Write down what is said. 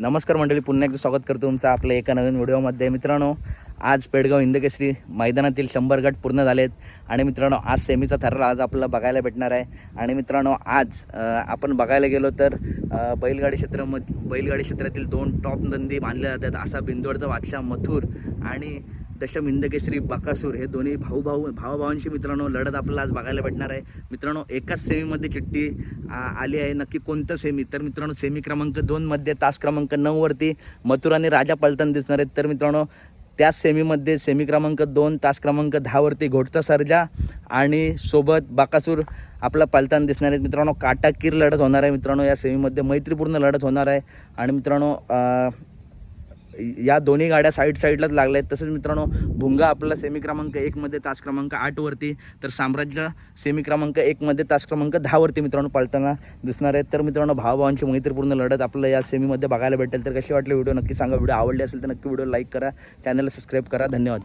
नमस्कार मंडळी पुन्हा एकदा स्वागत करतो तुमचं आपल्या एका नवीन व्हिडिओमध्ये. मित्रांनो आज पेडगाव इंदकेश्री मैदानातील शंभर गट पूर्ण झालेत. आणि मित्रांनो आज सेमीचा थर्रा आज आपल्याला बघायला भेटणार आहे. आणि मित्रांनो आज आपण बघायला गेलो तर बैलगाडी क्षेत्रामध्ये बैलगाडी क्षेत्रातील दोन टॉप नंदी मानल्या जातात. असा बिंदोडचा बादशाह मथुर आणि दशम इंदकेश्री बाकासूर हे दोन्ही भाऊ भाऊ भावाभावांशी मित्रांनो लढत आपल्याला आज बघायला भेटणार आहे. मित्रांनो एकाच सेमीमध्ये चिठ्ठी आ, आली आहे. नक्की कोणतं सेमी? तर मित्रांनो सेमी क्रमांक दोनमध्ये तास क्रमांक नऊवरती मथुर आणि राजा पलटण दिसणार आहेत. तर मित्रांनो त्याच सेमीमध्ये सेमी क्रमांक दोन तास क्रमांक दहावरती घोटचा सर्जा आणि सोबत बाकासूर आपला पलतान दिसणार आहेत. मित्रांनो काटाकीर लढत होणार आहे मित्रांनो या सेमीमध्ये. मैत्रीपूर्ण लढत होणार आहे. आणि मित्रांनो या दोन्ही गाड्या साईड साईडलाच लागल्या आहेत तसंच मित्रांनो भुंगा आपला सेमी क्रमांक एकमध्ये तास क्रमांक आठवरती तर साम्राज्य सेमी क्रमांक एकमध्ये तास क्रमांक दहावरती मित्रांनो पालताना दिसणार आहेत. तर मित्रांनो भावभावांची मैत्रीपूर्ण लढत आपल्याला या सेमीमध्ये बघायला भेटेल. तर कशी वाटली व्हिडिओ नक्की सांगा. व्हिडिओ आवडली असेल तर नक्की व्हिडिओ लाईक करा. चॅनलला सबस्क्राईब करा. धन्यवाद.